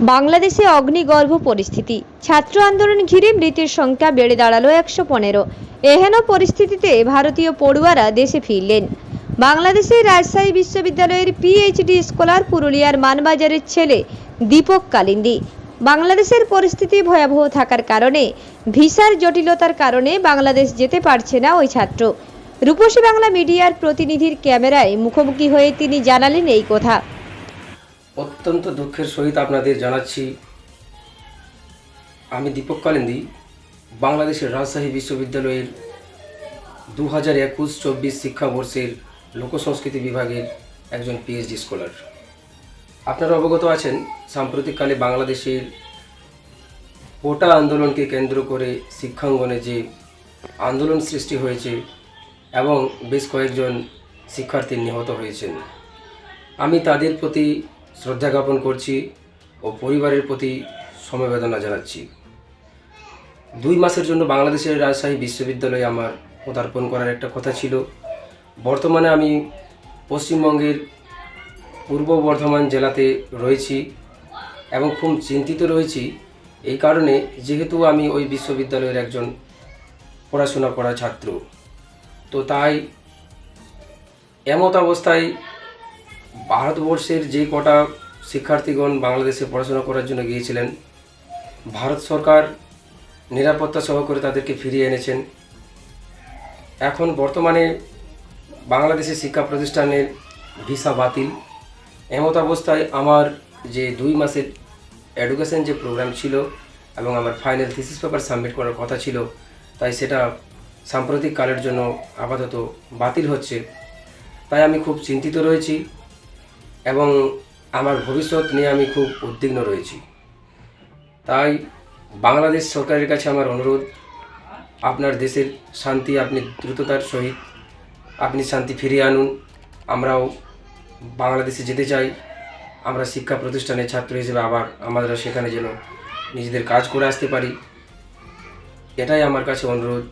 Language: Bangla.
বাংলাদেশে অগ্নিগর্ভ পরিস্থিতি। ছাত্র আন্দোলন ঘিরে মৃতের সংখ্যা বেড়ে দাঁড়াল একশো পনেরো। এহেন পরিস্থিতিতে ভারতীয় পড়ুয়ারা দেশে ফিরলেন। বাংলাদেশের রাজশাহী বিশ্ববিদ্যালয়ের পিএইচডি স্কলার পুরুলিয়ার মানবাজারের ছেলে দীপক কালিন্দি। বাংলাদেশের পরিস্থিতি ভয়াবহ থাকার কারণে, ভিসার জটিলতার কারণে বাংলাদেশ যেতে পারছে না ওই ছাত্র। রূপসী বাংলা মিডিয়ার প্রতিনিধির ক্যামেরায় মুখোমুখি হয়ে তিনি জানালেন এই কথা। অত্যন্ত দুঃখের সহিত আপনাদের জানাচ্ছি, আমি দীপক কালিন্দি, বাংলাদেশের রাজশাহী বিশ্ববিদ্যালয়ের দু হাজার একুশ চব্বিশ শিক্ষাবর্ষের লোকসংস্কৃতি বিভাগের একজন পিএইচডি স্কলার আপনারা অবগত আছেন, সাম্প্রতিককালে বাংলাদেশের কোটা আন্দোলনকে কেন্দ্র করে শিক্ষাঙ্গনে যে আন্দোলন সৃষ্টি হয়েছে এবং বেশ কয়েকজন শিক্ষার্থী নিহত হয়েছেন। আমি তাদের প্রতি শ্রদ্ধা জ্ঞাপন করছি ও পরিবারের প্রতি সমবেদনা জানাচ্ছি। দুই মাসের জন্য বাংলাদেশের রাজশাহী বিশ্ববিদ্যালয়ে আমার পদার্পণ করার একটা কথা ছিল। বর্তমানে আমি পশ্চিমবঙ্গের পূর্ব বর্ধমান জেলাতে রয়েছি এবং খুব চিন্তিত রয়েছি। এই কারণে যেহেতু আমি ওই বিশ্ববিদ্যালয়ের একজন পড়াশোনা করা ছাত্র, তো তাই এমত অবস্থায় ভারতবর্ষের যে কটা শিক্ষার্থীগণ বাংলাদেশে পড়াশোনা করার জন্য গিয়েছিলেন, ভারত সরকার নিরাপত্তা সহকারে তাদেরকে ফিরিয়ে এনেছেন। এখন বর্তমানে বাংলাদেশের শিক্ষা প্রতিষ্ঠানের ভিসা বাতিল। এমত অবস্থায় আমার যে দুই মাসের এডুকেশন যে প্রোগ্রাম ছিল এবং আমার ফাইনাল থিসিস পেপার সাবমিট করার কথা ছিল, তাই সেটা সাম্প্রতিক কালের জন্য আপাতত বাতিল হচ্ছে। তাই আমি খুব চিন্তিত রয়েছি। এবং আমার ভবিষ্যৎ নিয়ে আমি খুব উদ্বিগ্ন রয়েছি। তাই বাংলাদেশ সরকারের কাছে আমার অনুরোধ, আপনার দেশের শান্তি, আপনি দ্রুততার সহিত আপনি শান্তি ফিরিয়ে আনুন। আমরাও বাংলাদেশে যেতে চাই। আমরা শিক্ষা প্রতিষ্ঠানের ছাত্র হিসেবে আবার আমরা সেখানে যেন নিজেদের কাজ করে আসতে পারি। এটাই আমার কাছে অনুরোধ।